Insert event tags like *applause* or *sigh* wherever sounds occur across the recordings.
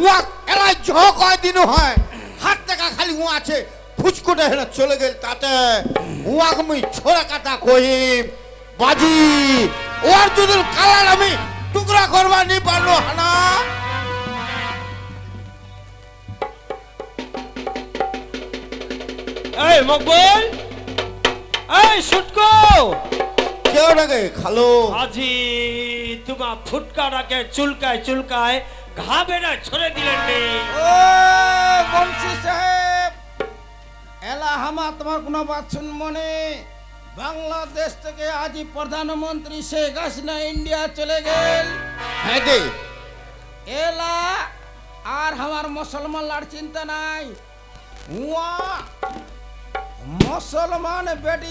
উয়া এরা জ কয়দিন হয়। হাত টাকা খালি উয়া আছে ফুচকুটে হেলে চলে গেল তাতে। উয়াক মুই ছোড়া কাটা কহিম, বাজি ওর যদি কালার আমি টুকরা করবা নি পারল, হানা। এই, মকবুল! এই সুটকো খালো। আজি তোমার ফুটকাটাকে চুলকায় চুলকায় ঘা বেড়া ছড়ে দিলেন রে। ও বংশী সাহেব এলা হামা তোমার কোনো বাত মনে বাংলাদেশ থেকে আজি প্রধানমন্ত্রী শেখ হাসিনা ইন্ডিয়া চলে গেল। হ্যাঁ এলা আর আমার মুসলমান লার চিন্তা নাই। হুয়া মুসলমান বেটি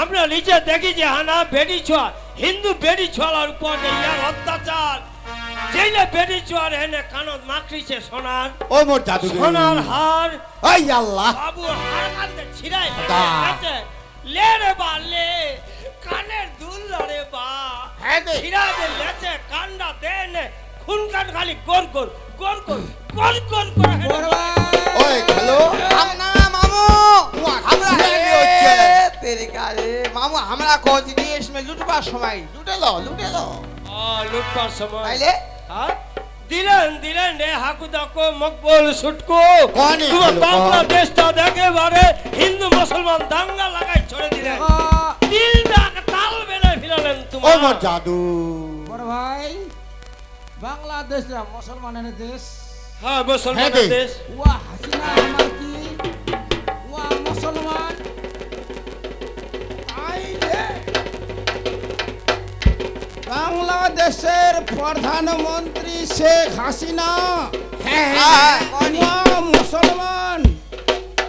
আমরা নিচে দেখি যে হানা বেটি ছোয়া হিন্দু বেটি ছোয়ার উপর ইয়ার অত্যাচার। যেই না বেটি ছোয়ার হেনে কানত মাকড়িছে সোনার। ও মোর জাদু সোনার হার। আই আল্লাহ। বাবু হার কান্দে ছিড়াই। লে রে বা লে। কানের দুল রে বা। হ্যাঁ ছিড়া দে লেছে কান্ডা দে নে। খুন কান খালি গোর গোর গোর গোর গোর গোর করে ওই হ্যালো আমনা মামু আমরা তেরি কারে মামু আমরা কোচ নিয়ে লুটবার সময়। লুটে লো লুটে লো লুটবার সময়। তাইলে? দিলেন দিলেন রে হাকু দাকো সুটকো। তোমার হিন্দু মুসলমান দাঙ্গা লাগাই ছড়ে দিলেন। তাল বেলে ফিরালেন তোমার। জাদু। বড় ভাই বাংলাদেশ মুসলমানের দেশ। হ্যাঁ মুসলমানের দেশ। ওয়া হাসিনা আমার কি বাংলাদেশের প্রধানমন্ত্রী শেখ হাসিনা। হ্যাঁ মুসলমান।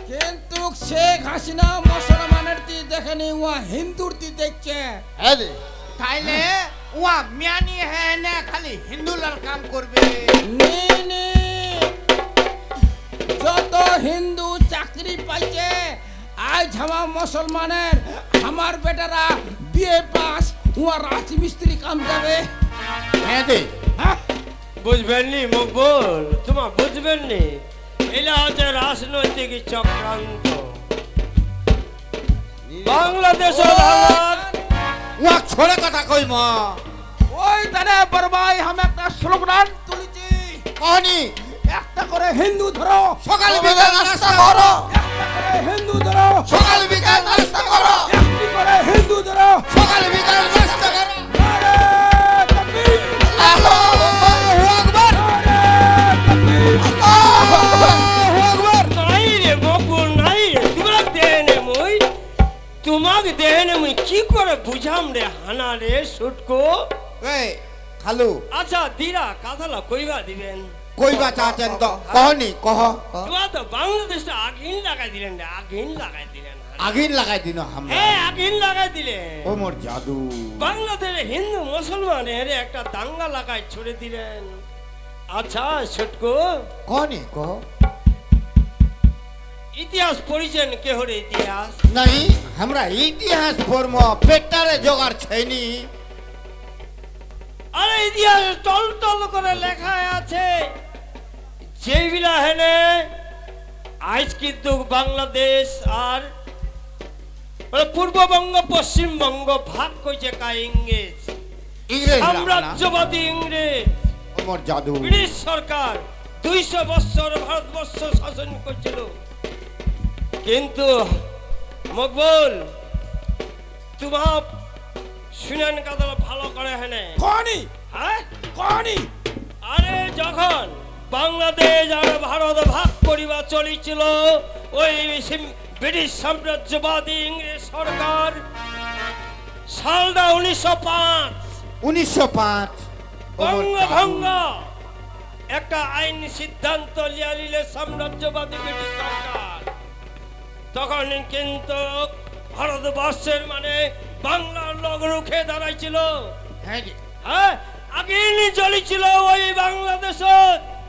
কিন্তু শেখ হাসিনা মুসলমানের তি দেখেনি ওয়া হিন্দুর তি দেখছে। তাইলে ওয়া মিয়ানি হ্যাঁ না খালি হিন্দু লার কাম করবে। যত হিন্দু চাকরি পাইছে আজ আমার মুসলমানের আমার বেটারা বিয়ে পাস ওয়া রাজমিস্ত্রি কাম যাবে হ্যাঁ দে হ্যাঁ? বুঝবেন নি মকবুল? তোমার বুঝবেন নি? এটা হচ্ছে রাজনৈতিক চক্রান্ত। উয়া ছোড়ে কথা কই মা? ওই তারে বরবাই আমি একটা স্লোগান তুলেছি। কহনি? একটা করে হিন্দু ধরো। সকাল বিকাল নাস্তা করো। একটা করে হিন্দু ধরো। সকাল বিকাল নাস্তা করো। একটি করে হিন্দু ধরো। সকাল বিকাল তোমাক দেনে মুই কি করে বুঝাম রে হানা রে সুটকো এই খালু আচ্ছা দিরা কাঁথালা কইবা দিবেন কইবা চাচেন তো কহনি কহ তোমার তো বাংলাদেশটা আগুন লাগাই দিলেন রে আগুন লাগাই দিলেন আগুন লাগাই দিন আমরা হ্যাঁ আগুন লাগাই দিলেন ও মোর জাদু বাংলাদেশে হিন্দু মুসলমানের একটা দাঙ্গা লাগাই ছড়ে দিলেন আচ্ছা ছটকো কহনি কহ ইতিহাস পড়িছেন কেহরে ইতিহাস? নাই আমরা ইতিহাস পড়ম পেটারে জোগাড় छैনি আরে ইতিহাস টল টল করে লেখা আছে। যেগুলা হেনে আজ কিন্তু বাংলাদেশ আর মানে পূর্ববঙ্গ পশ্চিমবঙ্গ ভাগ কইছে কা ইংরেজ। সাম্রাজ্যবাদী ইংরেজ। ব্রিটিশ সরকার দুইশো বছর ভারতবর্ষ শাসন করছিল। কিন্তু মকবুল তোমার শুনেন কথা ভালো করে হেনে। কনি? হ্যাঁ? কনি? আরে যখন বাংলাদেশ আর ভারত ভাগ করিবা চলিছিল ওই ব্রিটিশ সাম্রাজ্যবাদী ইংরেজ সরকার সালটা উনিশশো পাঁচ। উনিশশো পাঁচ? বঙ্গভঙ্গ একটা আইন সিদ্ধান্ত লিয়া নিলে সাম্রাজ্যবাদী ব্রিটিশ সরকার। তখন কিন্তু ভারতবর্ষের মানে বাংলার লোক রুখে দাঁড়াইছিল। হ্যাঁ হ্যাঁ আগুন জ্বলিছিল ওই বাংলাদেশ।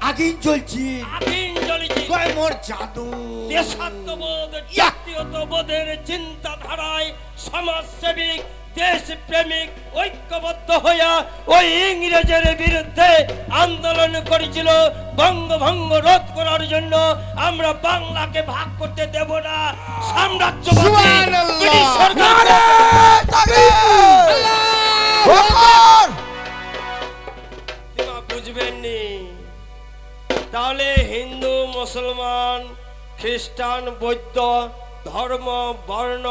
আগেই চলছি আগুন জ্বলিছি। কয় মোর জাদু। দেশাত্মবোধ জাতীয়তাবোধের চিন্তাধারায় সমাজসেবিক দেশপ্রেমিক ঐক্যবদ্ধ হইয়া ওই ইংরেজের বিরুদ্ধে আন্দোলন করেছিল বঙ্গভঙ্গ রোধ করার জন্য আমরা বাংলাকে ভাগ করতে দেব না। তোমরা বুঝবেননি। তাহলে হিন্দু মুসলমান খ্রিস্টান বৌদ্ধ ধর্ম বর্ণ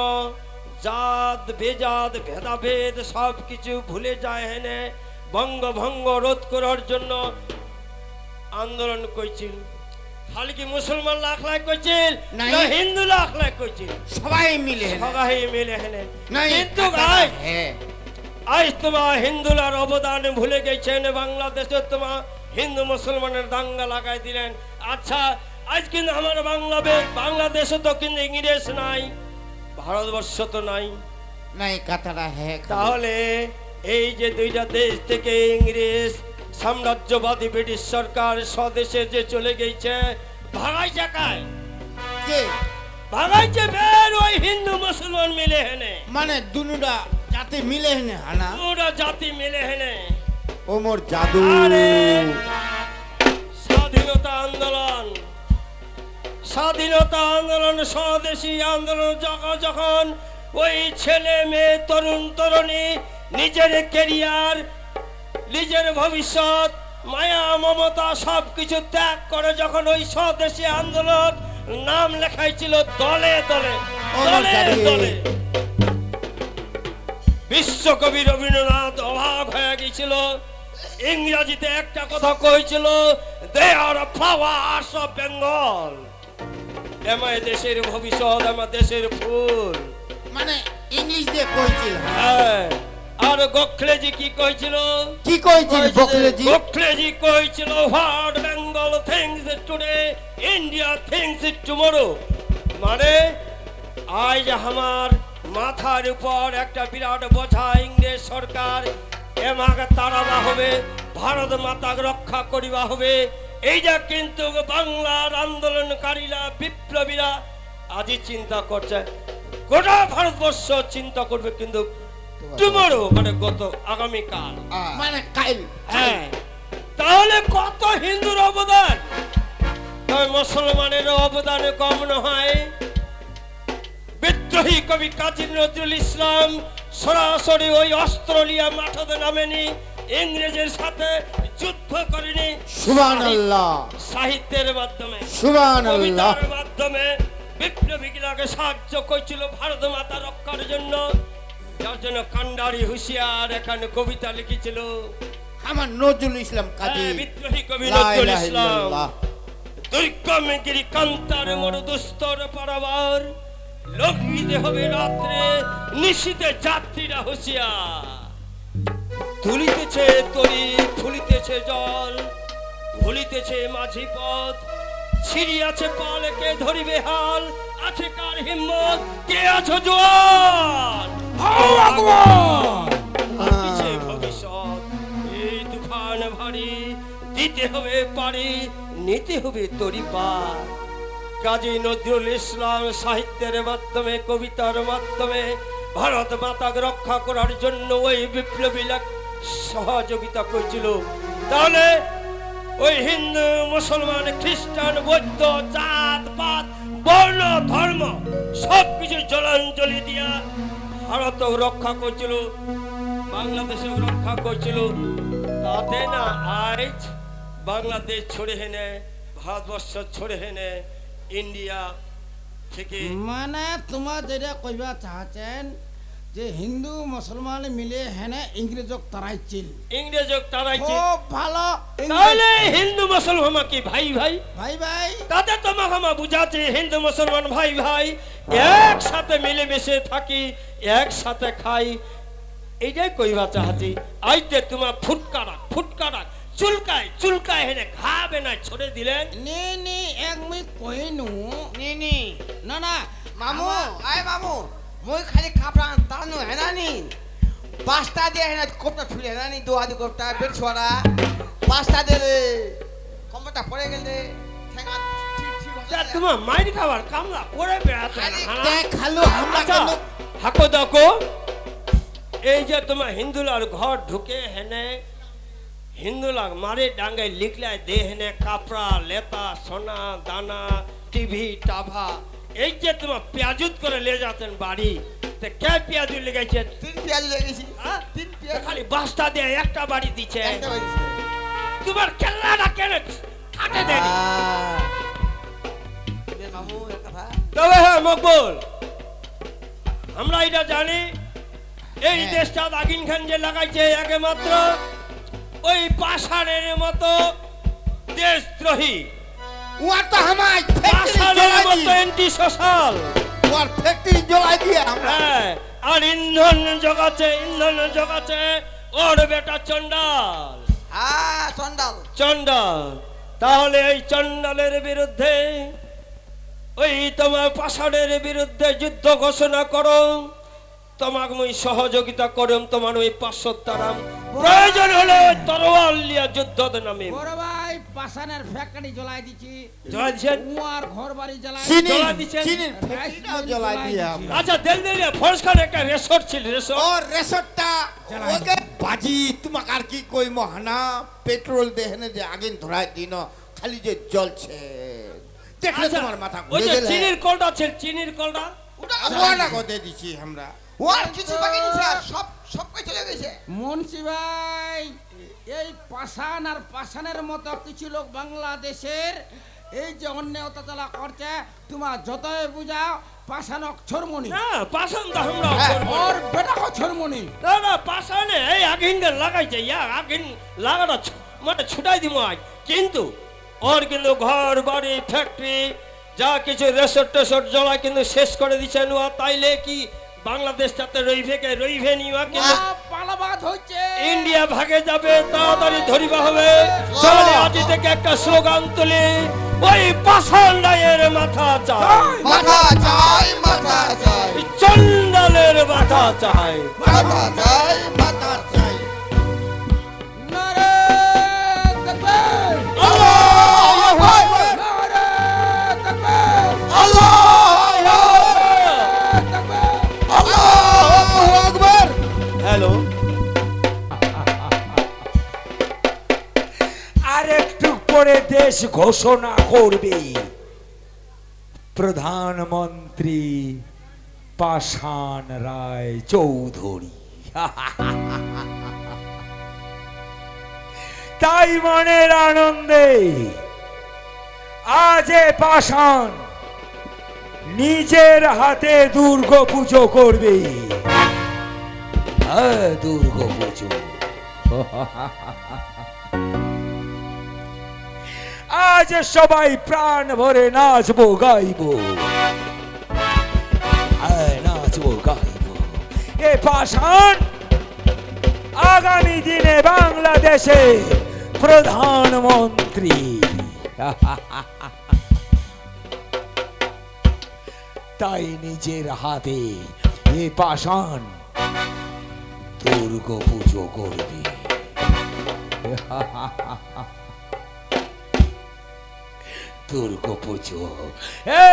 জাত বেজাত ভেদাভেদ সব কিছু ভুলে যায় হেনে বঙ্গভঙ্গ রোধ করার জন্য আন্দোলন করছিল। খালি কি মুসলমান লাখ লাখ করছিল না হিন্দু লাখ লাখ করছিল? সবাই মিলে সবাই মিলে হেনে। কিন্তু আজ হ্যাঁ। আজ তোমার হিন্দুলার অবদান ভুলে গেছেন বাংলাদেশে তোমার হিন্দু মুসলমানের দাঙ্গা লাগাই দিলেন। আচ্ছা আজ কিন্তু আমার বাংলাদেশ বাংলাদেশে তো কিন্তু ইংরেজ নাই। ভারতবর্ষ তো নাই। নাই কথাটা হ্যাঁ তাহলে এই যে দুইটা দেশ থেকে ইংরেজ সাম্রাজ্যবাদী ব্রিটিশ সরকার স্বদেশে যে চলে গেছে ভাগাই জাকায় কে? ভাগাইছে বের ওই হিন্দু মুসলমান মিলে হেনে। মানে দুনুটা জাতি মিলে হেনে হানা? পুরা জাতি মিলে হেনে। ও মোর জাদু। আরে! স্বাধীনতা আন্দোলন। স্বাধীনতা আন্দোলন স্বদেশী আন্দোলন যখন যখন ওই ছেলে মেয়ে তরুণ তরুণী নিজের কেরিয়ার নিজের ভবিষ্যৎ মায়া মমতা সব কিছু ত্যাগ করে যখন ওই স্বদেশী আন্দোলন নাম লেখাইছিল দলে দলে ও দলে দলে। বিশ্বকবি রবীন্দ্রনাথ অবাক হয়ে গেছিল ইংরাজিতে একটা কথা কইছিল they are flowers of Bengal আমার দেশের ভবিষ্যৎ আমার দেশের ফুল। মানে ইংলিশ দিয়ে কইছিল। হ্যাঁ। আর গোখলেজি কি কইছিল? কি কইছিল বকলেজি গোখলেজি? কইছিল what Bengal thinks today India thinks tomorrow মানে আজ আমার মাথার উপর একটা বিরাট বোঝা ইংরেজ সরকার এমাকে তাড়াবা হবে ভারত মাতাকে রক্ষা করিবা হবে এইটা কিন্তু বাংলার আন্দোলনকারীরা বিপ্লবীরা আজই চিন্তা করছে। গোটা ভারতবর্ষ চিন্তা করবে কিন্তু টুমরো মানে গত আগামীকাল। মানে কাইল হ্যাঁ। তাহলে কত হিন্দুর অবদান? তবে মুসলমানের অবদান কম নয়। বিদ্রোহী কবি কাজী নজরুল ইসলাম সরাসরি ওই অস্ট্রেলিয়া মাঠতে নামেনি। ইংরেজের সাথে যুদ্ধ করেনি। সুবহানাল্লাহ। সাহিত্যের মাধ্যমে। কবিতার মাধ্যমে বিপ্লবীগুলাকে সাহায্য করছিল ভারত মাতা রক্ষার জন্য। যার জন্য কান্ডারি হুঁশিয়ার এখানে কবিতা লিখেছিল। আমার নজরুল ইসলাম কাজী হ্যাঁ, বিদ্রোহী কবি নজরুল ইসলাম। দুর্গমগিরি কান্তার মরু দুস্তর পারাবার। লঙ্ঘিতে হবে রাত্রে নিশীতে যাত্রীরা হুঁশিয়ার। তুলিতেছে তরি ফুলিতেছে জল ভুলিতেছে মাঝি পথ। ছিড়িয়াছে পালকে ধরিবে হাল? আছে কার হিম্মত? কে আছো জোয়ান? ভবিষ্যৎ? এই তুফান ভারী দিতে হবে পারি নিতে হবে তরি পার। কাজী নজরুল ইসলাম সাহিত্যের মাধ্যমে কবিতার মাধ্যমে ভারত মাতাকে রক্ষা করার জন্য ওই বিপ্লবী লাগ- সহযোগিতা করছিল। তাহলে ওই হিন্দু, মুসলমান, খ্রিস্টান, বৌদ্ধ, জাত, পাত, বর্ণ, ধর্ম সব কিছু জলাঞ্জলি দিয়া ভারত রক্ষা করছিল বাংলাদেশে রক্ষা করছিল। তাতে না আজ বাংলাদেশ ছড়ে হেনে, ভারতবর্ষ ছড়ে হেনে ইন্ডিয়া ঠিকই মানে তোমার যেটা কইবা চাচ্ছেন যে হিন্দু মুসলমান মিলে হেনে ইংরেজক তারাইছিল। ইংরেজ তারাইছে খুব ভালো তাহলে হিন্দু মুসলমান কি ভাই ভাই? ভাই ভাই। তাতে তোমাকে আমার বুঝাচ্ছে হিন্দু মুসলমান ভাই ভাই। একসাথে মিলেমিশে থাকি একসাথে খাই। এইটাই কইবা চাহাছি আইতে তোমার ফুটকারা ফুটকারা চুলকায় চুলকায় হেনে ঘাবে না ছড়ে দিলেন। নি নি এক মুই কইনু। নি নি। না না। মামু আয় মামু। মই খালি কাপড় তানো হেনানি? পাঁচটা দিয়ে হেনা কোপটা ছুলে হেনানি দি কোপটা বেড ছড়া পাঁচটা দিয়ে রে কমটা পড়ে গেলে ঠেঙা তোমার মাইর খাবার কামলা করে বেড়াতে খালু আচ্ছা, কেন হাকো দেখো এই যে তোমার হিন্দুলার ঘর ঢুকে হেনে হিন্দুলার মারে ডাঙ্গায় লিখলায় দে হেনে কাপড়া লেতা সোনা দানা টিভি টাভা। এই যে তোমার পেঁয়াজুত করে লে যাচ্ছেন বাড়ি তে কে পেঁয়াজু লেগেছে? তিন পেঁয়াজ লেগেছি? তিন পেঁয়াজ খালি বাসটা দিয়ে একটা বাড়ি তোমার কেল্লাটা কেন দেয়নি? তবে হ্যাঁ মকবুল। আমরা এটা জানি এই হ্যাঁ। দেশটা দাগিন খান যে লাগাইছে একমাত্র ওই পাষাণের মতো দেশদ্রোহী। উয়ার তো হামাই ফ্যাক্টরি মতো দিয়ে। Anti social. উয়ার ফ্যাক্টরি জ্বলাই দিয়ে আমরা। হ্যাঁ আর ইন্ধন জগাচ্ছে ইন্ধন জগাচ্ছে ওর বেটা চন্ডাল হ্যাঁ চন্ডাল চন্ডাল তাহলে এই চন্ডালের বিরুদ্ধে ওই তোমার পাষাণের বিরুদ্ধে যুদ্ধ ঘোষণা করো। তোমাকে মুই সহযোগিতা করম তোমার ওই পাঁচশো তারাম। প্রয়োজন হলে ওই তরোয়াল লিয়া যুদ্ধ নামে পাশানের ফ্যাক্টরি জ্বলাই দিছি জ্বলাই দিছেন? উয়ার ঘর বাড়ি জ্বলাই চিনি জ্বলাই দিছেন? চিনির ফ্যাক্টরিটাও জ্বলাই দিয়ে আমরা। আচ্ছা দেল দেলিয়া ফরেস্ট খান একটা রেসর্ট ছিল রেসর্ট ও রেসর্টটা ওকে বাজি তোমাকে আর কি কই মহানা পেট্রোল দেহনে যে আগুন ধরাই দিন খালি যে জ্বলছে। দেখলে আচ্ছা, তোমার মাথা ওই যে চিনির কলটা ছিল চিনির কলটা? ওয়ালা কো দিয়ে দিছি আমরা। ওর কিছু বাকি নিছে আর সব সব কই চলে গেছে। মুন্সি ভাই এই পাষাণ আর পাষাণের মতো কিছু লোক বাংলাদেশের এই যে অন্য অত্যাচার করছে তোমার যতই বুঝাও পাষাণ অক্ষরমণি। না পাষাণ তো আমরা হ্যাঁ। ওর বেটা অক্ষরমণি। না না পাশানে এই আগুনটা লাগাইছে ইয়া আগুন লাগানো মানে ছুটাই দিব আজ। কিন্তু ওর কিন্তু ঘর বাড়ি ফ্যাক্টরি যা কিছু রেসর্ট টেসর্ট জ্বলা কিন্তু শেষ করে দিচ্ছেন তাইলে কি বাংলাদেশটাতে রইবে কে রইবে নি ও কিন্তু পালাবাদ হচ্ছে। ইন্ডিয়া ভাগে যাবে তাড়াতাড়ি ধরিবা হবে। চলে আজি থেকে একটা স্লোগান তুলি ওই পাষাণ রায়ের মাথা চাই। মাথা চাই মাথা চাই। চন্ডালের মাথা চাই। মাথা চাই। দেশ ঘোষণা করবে। প্রধানমন্ত্রী পাষাণ রায় চৌধুরী। *laughs* তাই মনের আনন্দে আজ পাষাণ নিজের হাতে দুর্গা পুজো করবে। হ্যাঁ দুর্গা পুজো *laughs* আজ সবাই প্রাণ ভরে নাচবো গাইবো। হ্যাঁ, নাচবো গাইবো। এ পাষাণ আগামী দিনে বাংলাদেশে প্রধানমন্ত্রী। *laughs* তাই নিজের হাতে এ পাষাণ দুর্গা পুজো করবে। *laughs* দুর্গা পুজো এ